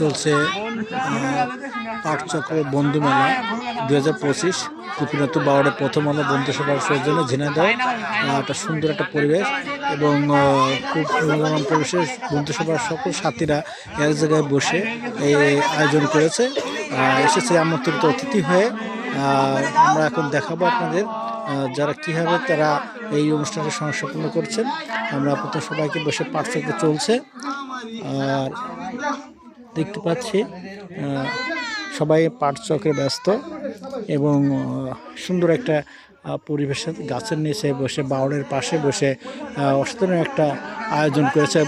চলছে পাটচক্র বন্ধু মেলা দুই হাজার পঁচিশ গোপীনাথ বাউড়ে প্রথম আলো বন্ধু সভার সৌজন্য ঝিনাইদহ। একটা সুন্দর একটা পরিবেশ এবং খুব মনোরম পরিবেশে বন্ধু সভার সকল সাথীরা এক জায়গায় বসে এই আয়োজন করেছে। এসেছে আমন্ত্রিত অতিথি হয়ে আমরা এখন দেখাবো আপনাদের যারা কীভাবে তারা এই অনুষ্ঠানটি সংস্থাপন করছেন। আমরা আপাতত সবাইকে বসে পাঠচক্র চলছে। আর দেখতে পাচ্ছি সবাই পাট চক্রে ব্যস্ত এবং সুন্দর একটা পরিবেশে গাছের নিচে বসে বাউড়ের পাশে বসে অসাধারণ একটা আয়োজন করেছে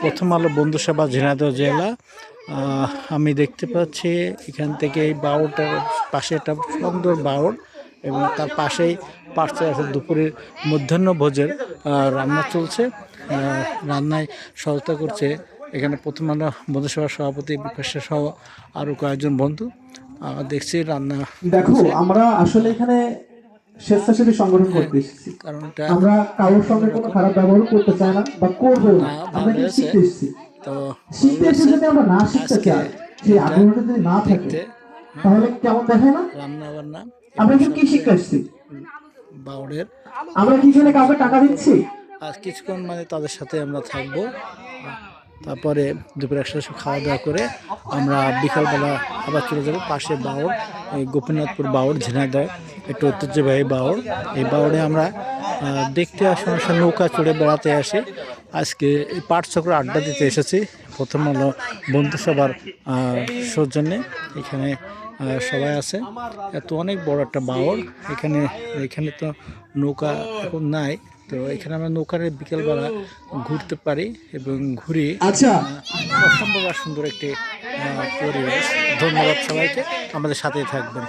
প্রথম আলো বন্ধুসভা ঝিনাইদহ জেলা। আমি দেখতে পাচ্ছি এখান থেকে এই বাউরটার পাশে একটা সুন্দর বাউর এবং তার পাশেই পাশে আছে দুপুরের মধ্যাহ্ন ভোজের রান্না চলছে। রান্নায় সহায়তা করছে এখানে প্রথম আলো বন্ধু সভার সভাপতি বিকাশের সহ আরও কয়েকজন বন্ধু দেখছি রান্না দেখো আমরা আসলে এখানে স্বেচ্ছাসেবী সংগঠন করতে এসেছি। কারণ আমরা কারোর সঙ্গে কোনো খারাপ ব্যবহার করতে চাই না বা করব না। আমরা শিখতে এসেছি। তো শিখতে এসে আমরা না শিখতে চাই। সেই এটা যদি না থাকে দেখতে তাহলে কেমন দেখায় না? রান্না বান্না আমরা কি শিখতে এসেছি বাউড়ের। আমরা কি এখানে কাউকে টাকা দিচ্ছি? আর কিছুক্ষণ মানে তাদের সাথে আমরা থাকব। তারপরে দুপুরে একসাথে সব খাওয়া দাওয়া করে আমরা বিকালবেলা আবার চলে যাব পাশে বাউর এই গোপীনাথপুর বাউর ঝিনাইদহ একটু ঐতিহ্যবাহী বাউর এই বাউরে আমরা দেখতে আসি অনেক নৌকা চড়ে বেড়াতে আসে। আজকে এই পাটচক্র আড্ডা দিতে এসেছি। প্রথম হলো বন্ধুসভার সৌজন্যে। এখানে সবাই আছে। এত অনেক বড় একটা বাউর এখানে এখানে তো নৌকা এখন নাই। তো এখানে আমরা নৌকার বিকেলবেলা ঘুরতে পারি এবং ঘুরি। আচ্ছা। অসম্ভব সুন্দর একটি পরিবেশ। ধন্যবাদ সবাইকে। আমাদের সাথেই থাকবেন।